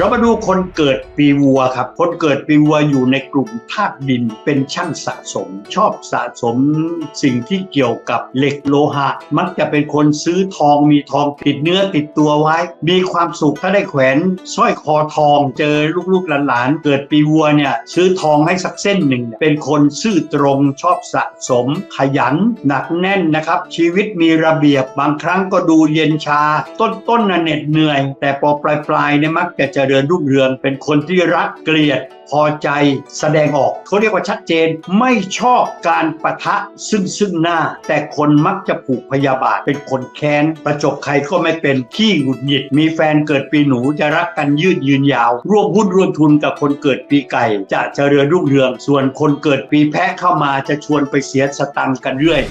เรามาดูคนเกิดปีวัวครับ คนเกิดปีวัวอยู่ในกลุ่มธาตุดินเป็นช่างสะสม ชอบสะสมสิ่งที่เกี่ยวกับเหล็กโลหะ มักจะเป็นคนซื้อทองมีทองติดเนื้อติดตัวไว้ มีความสุขถ้าได้แขวนสร้อยคอทองเจอลูกๆหลานๆ เกิดปีวัวเนี่ยซื้อทองให้สักเส้นหนึ่ง เป็นคนซื่อตรงชอบสะสม ขยันหนักแน่นนะครับ ชีวิตมีระเบียบบางครั้งก็ดูเย็นชา ต้นๆน่ะเหน็ดเหนื่อย แต่พอปลายๆเนี่ยมักจะเจอเริญรุ่งเรือง เป็นคนที่รักเกลียดพอใจแสดงออกเขาเรียกว่าชัดเจนไม่ชอบการปะทะซึ่งซึ่งหน้า แต่คนมักจะผูกพยาบาท เป็นคนแค้น ประจบใครก็ไม่เป็นขี้หงุดหงิด มีแฟนเกิดปีหนูจะรักกันยืดยืนยาว ร่วมหุ้นร่วมทุนกับคนเกิดปีไก่ จะเจริญรุ่งเรือง ส่วนคนเกิดปีแพะเข้ามาจะชวนไปเสียสตังกันเรื่อย